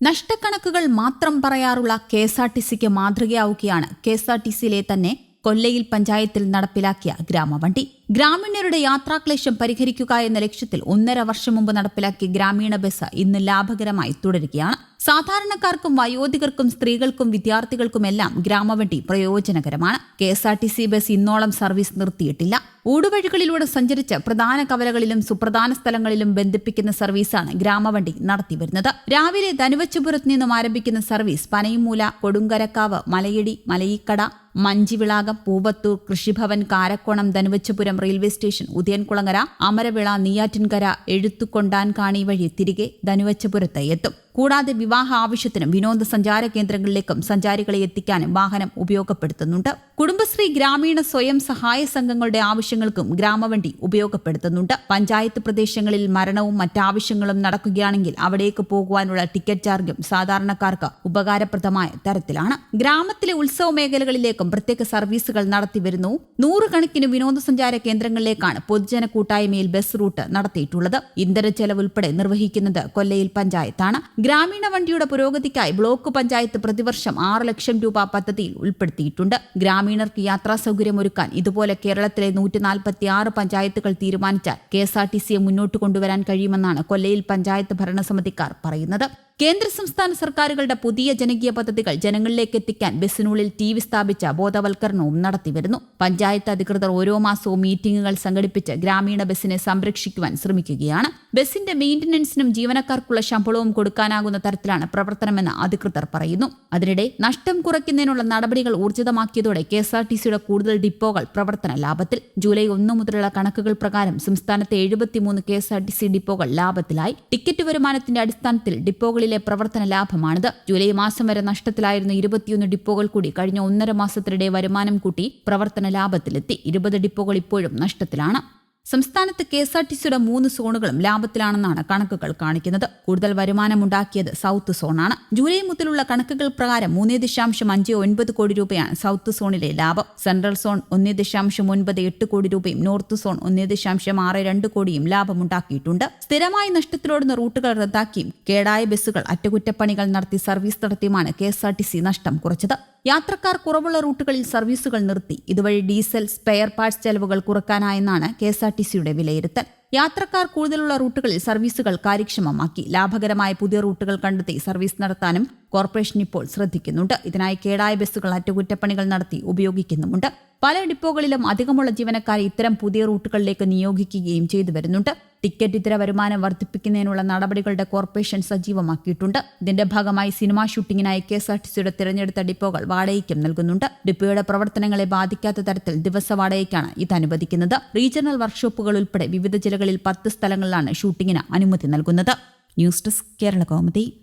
നഷ്ടക്കണക്കുകൾ മാത്രം പറയാറുള്ള K S R T സിക്ക് മാതൃകയാവുകയാണ്. കെ എസ് ആർ ടി സിയിലെ തന്നെ കൊല്ലയിൽ പഞ്ചായത്തിൽ നടപ്പിലാക്കിയ ഗ്രാമവണ്ടി. ഗ്രാമീണരുടെ യാത്രാക്ലേശം പരിഹരിക്കുക എന്ന ലക്ഷ്യത്തിൽ ഒന്നര വർഷം മുമ്പ് നടപ്പിലാക്കിയ ഗ്രാമീണ ബസ് ഇന്ന് ലാഭകരമായി തുടരുകയാണ്. സാധാരണക്കാർക്കും വയോധികർക്കും സ്ത്രീകൾക്കും വിദ്യാർത്ഥികൾക്കുമെല്ലാം ഗ്രാമവണ്ടി പ്രയോജനകരമാണ്. K S R T C bus ഇന്നോളം സർവീസ് നിർത്തിയിട്ടില്ല. ഊടുവഴികളിലൂടെ സഞ്ചരിച്ച് പ്രധാന കവലകളിലും സുപ്രധാന സ്ഥലങ്ങളിലും ബന്ധിപ്പിക്കുന്ന സർവീസാണ് ഗ്രാമവണ്ടി നടത്തിവരുന്നത്. രാവിലെ ധനുവച്ചപുരത്ത് നിന്നും ആരംഭിക്കുന്ന service Panayummoola Kodunkarakkavu Malayidi Malayikkada Manchivilakam Poovathur Krishibhavan Karakonam Dhanuvachapuram railway station Udayankulangara Amaravila Neyyattinkara എഴുത്തുകൊണ്ടാൻ കാണി വഴി തിരികെ ധനുവച്ചപുരത്ത് എത്തും കൂടാതെ വിവാഹ ആവശ്യത്തിനും വിനോദസഞ്ചാര കേന്ദ്രങ്ങളിലേക്കും സഞ്ചാരികളെ എത്തിക്കാനും വാഹനം ഉപയോഗപ്പെടുത്തുന്നുണ്ട്. കുടുംബശ്രീ ഗ്രാമീണ സ്വയം സഹായ സംഘങ്ങളുടെ ആവശ്യങ്ങൾക്കും ഗ്രാമവണ്ടി ഉപയോഗപ്പെടുത്തുന്നുണ്ട്. പഞ്ചായത്ത് പ്രദേശങ്ങളിൽ മരണവും മറ്റാവശ്യങ്ങളും നടക്കുകയാണെങ്കിൽ അവിടേക്ക് പോകുവാനുള്ള ടിക്കറ്റ് ചാർജും സാധാരണക്കാർക്ക് ഉപകാരപ്രദമായ തരത്തിലാണ്. ഗ്രാമത്തിലെ ഉത്സവ മേഖലകളിലേക്കും പ്രത്യേക സർവീസുകൾ നടത്തിവരുന്നു നൂറുകണക്കിന് വിനോദസഞ്ചാര കേന്ദ്രങ്ങളിലേക്കാണ് പൊതുജന കൂട്ടായ്മയിൽ ബസ് റൂട്ട് നടത്തിയിട്ടുള്ളത്. ഇന്ധന ചെലവ് ഉൾപ്പെടെ നിർവഹിക്കുന്നത് കൊല്ലയിൽ പഞ്ചായത്താണ്. ഗ്രാമീണ വണ്ടിയുടെ പുരോഗതിക്കായി ബ്ലോക്ക് പഞ്ചായത്ത് പ്രതിവർഷം ആറ് ലക്ഷം രൂപ പദ്ധതിയിൽ ഉൾപ്പെടുത്തിയിട്ടുണ്ട്. ഗ്രാമീണർക്ക് യാത്രാ സൗകര്യമൊരുക്കാൻ ഇതുപോലെ കേരളത്തിലെ നൂറ്റി നാൽപ്പത്തി ആറ് പഞ്ചായത്തുകൾ തീരുമാനിച്ചാൽ കെ എസ് ആർ ടി സിയെ മുന്നോട്ട് കൊണ്ടുവരാൻ കഴിയുമെന്നാണ് കൊല്ലയിൽ പഞ്ചായത്ത് ഭരണസമിതിക്കാർ പറയുന്നത്. കേന്ദ്ര സംസ്ഥാന സർക്കാരുകളുടെ പുതിയ ജനകീയ പദ്ധതികൾ ജനങ്ങളിലേക്ക് എത്തിക്കാൻ ബസ്സിനുള്ളിൽ ടി വി സ്ഥാപിച്ച ബോധവൽക്കരണവും നടത്തിവരുന്നു. പഞ്ചായത്ത് അധികൃതർ ഓരോ മാസവും മീറ്റിംഗുകൾ സംഘടിപ്പിച്ച് ഗ്രാമീണ ബസ്സിനെ സംരക്ഷിക്കുവാൻ ശ്രമിക്കുകയാണ്. ബസ്സിന്റെ മെയിന്റനൻസിനും ജീവനക്കാർക്കുള്ള ശമ്പളവും കൊടുക്കാനാകുന്ന തരത്തിലാണ് പ്രവർത്തനമെന്ന് അധികൃതർ പറയുന്നു. അതിനിടെ നഷ്ടം കുറയ്ക്കുന്നതിനുള്ള നടപടികൾ ഊർജിതമാക്കിയതോടെ കെ എസ് ആർ ടി സിയുടെ കൂടുതൽ ഡിപ്പോകൾ പ്രവർത്തന ലാഭത്തിൽ. ജൂലൈ ഒന്ന് മുതലുള്ള കണക്കുകൾ പ്രകാരം സംസ്ഥാനത്തെ എഴുപത്തിമൂന്ന് K S R T C ഡിപ്പോകൾ ലാഭത്തിലായി. ടിക്കറ്റ് വരുമാനത്തിന്റെ അടിസ്ഥാനത്തിൽ ഡിപ്പോകളിൽ ഡിപ്പോകളിലെ പ്രവർത്തന ലാഭമാണിത്. ജൂലൈ മാസം വരെ നഷ്ടത്തിലായിരുന്ന ഇരുപത്തിയൊന്ന് ഡിപ്പോകൾ കൂടി കഴിഞ്ഞ ഒന്നര മാസത്തിനിടെ വരുമാനം കൂട്ടി പ്രവർത്തന ലാഭത്തിലെത്തി. ഇരുപത് ഡിപ്പോകൾ ഇപ്പോഴും നഷ്ടത്തിലാണ്. സംസ്ഥാനത്ത് കെ എസ് ആർ ടി സിയുടെ മൂന്ന് സോണുകളും ലാഭത്തിലാണെന്നാണ് കണക്കുകൾ കാണിക്കുന്നത്. കൂടുതൽ വരുമാനമുണ്ടാക്കിയത് സൗത്ത് സോണാണ്. ജൂലൈ മുതലുള്ള കണക്കുകൾ പ്രകാരം മൂന്നേ ദശാംശം അഞ്ച് ഒൻപത് കോടി രൂപയാണ് സൗത്ത് സോണിലെ ലാഭം. സെൻട്രൽ സോൺ ഒന്നേ ദശാംശം ഒൻപത് എട്ട് കോടി രൂപയും നോർത്ത് സോൺ ഒന്നേ ദശാംശം ആറ് രണ്ട് കോടിയും ലാഭമുണ്ടാക്കിയിട്ടുണ്ട്. സ്ഥിരമായി നഷ്ടത്തിലോടുന്ന റൂട്ടുകൾ റദ്ദാക്കിയും കേടായ ബസ്സുകൾ അറ്റകുറ്റപ്പണികൾ നടത്തി service നടത്തിയുമാണ് K S R T C നഷ്ടം കുറച്ചത്. യാത്രക്കാർ കുറവുള്ള റൂട്ടുകളിൽ സർവീസുകൾ നിർത്തി. ഇതുവഴി ഡീസൽ സ്പെയർ പാർട്സ് ചെലവുകൾ കുറക്കാനായെന്നാണ് കെ എസ് ആർ ടി സിയുടെ വിലയിരുത്തൽ. യാത്രക്കാർ കൂടുതലുള്ള റൂട്ടുകളിൽ സർവീസുകൾ കാര്യക്ഷമമാക്കി. ലാഭകരമായ പുതിയ റൂട്ടുകൾ കണ്ടെത്തി സർവീസ് നടത്താനും കോർപ്പറേഷൻ ഇപ്പോൾ ശ്രദ്ധിക്കുന്നുണ്ട്. ഇതിനായി കേടായ ബസ്സുകൾ അറ്റകുറ്റപ്പണികൾ നടത്തി ഉപയോഗിക്കുന്നുമുണ്ട്. പല ഡിപ്പോകളിലും അധികമുള്ള ജീവനക്കാരെ ഇത്തരം പുതിയ റൂട്ടുകളിലേക്ക് നിയോഗിക്കുകയും ചെയ്തു വരുന്നുണ്ട്. ടിക്കറ്റ് ഇതര വരുമാനം വർദ്ധിപ്പിക്കുന്നതിനുള്ള നടപടികളുടെ കോർപ്പറേഷൻ സജീവമാക്കിയിട്ടുണ്ട്. ഇതിന്റെ ഭാഗമായി സിനിമാ ഷൂട്ടിങ്ങിനായി കെ എസ് ആർ ടി സിയുടെ തിരഞ്ഞെടുത്ത ഡിപ്പോകൾ വാടകയ്ക്കും നൽകുന്നുണ്ട്. ഡിപ്പോയുടെ പ്രവർത്തനങ്ങളെ ബാധിക്കാത്ത തരത്തിൽ ദിവസ വാടകയ്ക്കാണ് ഇത് അനുവദിക്കുന്നത്. റീജിയണൽ വർക്ക്ഷോപ്പുകൾ ഉൾപ്പെടെ വിവിധ ജില്ലകളിൽ പത്ത് സ്ഥലങ്ങളിലാണ് ഷൂട്ടിങ്ങിന് അനുമതി നൽകുന്നത്. News desk Kerala കോമതി